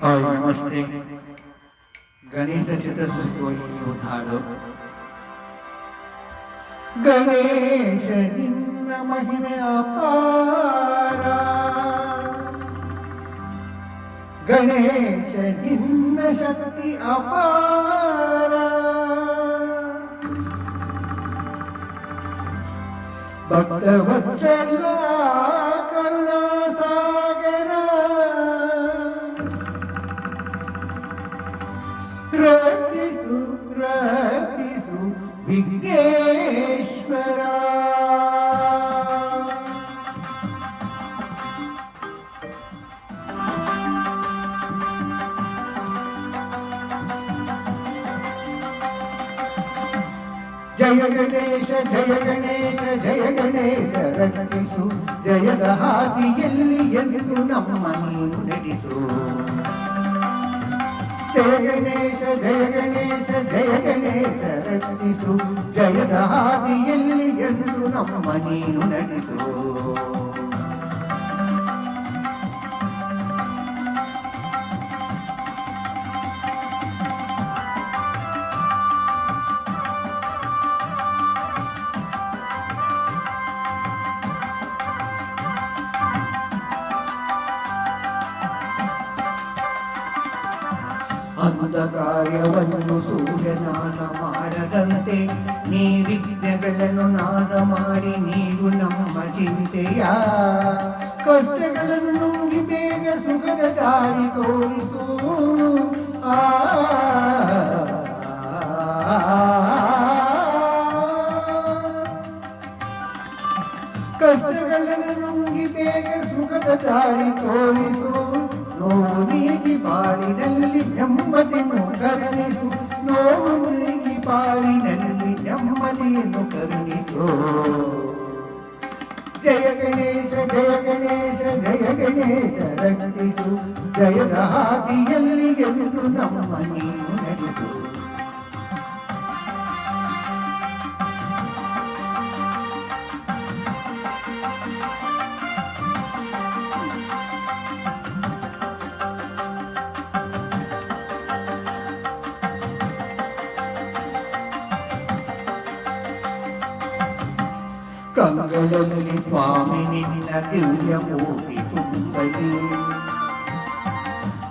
Hi ನಮಸ್ತೆ ಗಣೇಶ ಚತುರ್ಥಿ ಹಾಡು ಗಣೇಶ ನಿನ್ನ ಮಹಿಮೆ ಅಪಾರ ಗಣೇಶ ನಿನ್ನ ಶಕ್ತಿ ಅಪಾರ ಭಕ್ತವತ್ಸಲ ಕರುಣಾಸಾಗರ ಜಯ ಗಣೇಶ ಜಯ ಗಣೇಶ ಜಯ ಗಣೇಶ ರಕ್ಷಿಸು. ಜಯದ ಹಾದಿಯಲ್ಲಿ ಎಂದು ನಮ್ಮ ನೀನು ಜಯ ಗಣೇಶ ಜಯ ಗಣೇಶ ಜಯ ಗಣೇಶ ರಕ್ಷಿಸು. ಜಯದ ಹಾದಿಯಲ್ಲಿ ಎಂದು ನಮ್ಮ ನೀನು ನಡೆಸು ಅಂಧಕಾರ್ಯವನ್ನು ಸೂರ್ಯನಾಶ ಮಾಡದಂತೆ ನೀ ವಿಘ್ನಗಳನ್ನು ನಾಶ ಮಾಡಿ ನೀರು ನಮ್ಮ ಚಿಂತೆಯ ಕಷ್ಟಗಳನ್ನು ನುಂಗಿ ಬೇಗ ಸುಖದ ದಾರಿ ತೋರಿಸು ಆ ಕಷ್ಟಗಳನ್ನು ನುಂಗಿ ಬೇಗ ಸುಖದ ದಾರಿ ತೋರಿಸು ನೋವು ನೀಗಿ ನೆಮ್ಮದಿಯನ್ನು ಕರುಣಿಸು ಜಯ ಗಣೇಶ ಜಯ ಗಣೇಶ ಜಯ ಗಣೇಶ ರಕ್ಷಿಸು ಜಯದ ಹಾದಿಯಲ್ಲಿ ಎಂದು ನಮ್ಮ ನೀನು ನಡೆಸು ಕಂಗಳಲ್ಲಿ ಸ್ವಾಮಿ ನಿನ್ನ ದಿವ್ಯ ಮೂರ್ತಿ ತುಂಬಲಿ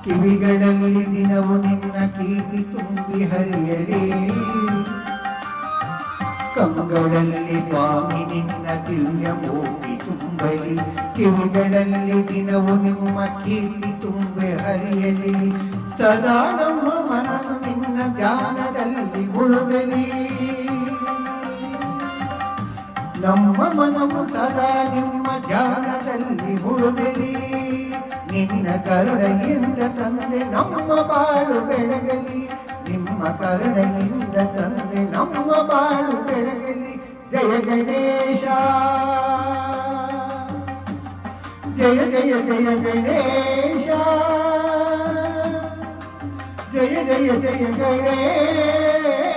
ಕಿವಿಗಳಲ್ಲಿ ದಿನವು ನಿನ್ನ ಕೀರ್ತಿ ತುಂಬಿ ಹರಿಯಲಿ ಕಂಗಳಲ್ಲಿ ಸ್ವಾಮಿ ನಿನ್ನ ದಿವ್ಯ ಮೂರ್ತಿ ತುಂಬಲಿ ಕಿವಿಗಳಲ್ಲಿ ದಿನವು ನಿಮ್ಮ ಕೀರ್ತಿ ತುಂಬಿ ಹರಿಯಲಿ ಸದಾ ನಮ್ಮ ಮನಸ್ಸು ನಿನ್ನ ಧ್ಯಾನದಲ್ಲಿ ಮನವು ಸದಾ ನಿಮ್ಮ ಧ್ಯಾನದಲ್ಲಿ ಉಳುಗಲಿ ನಿನ್ನ ಕರುಣೆಯಿಂದ ತಂದೆ ನಮ್ಮ ಬಾಳು ಬೆಳಗಲಿ ನಿಮ್ಮ ಕರುಣೆಯಿಂದ ತಂದೆ ನಮ್ಮ ಬಾಳು ಬೆಳಗಲಿ ಜಯ ಗಣೇಶ ಜಯ ಜಯ ಜಯ ಗಣೇಶ ಜಯ ಜಯ ಜಯ ಗಣೇಶ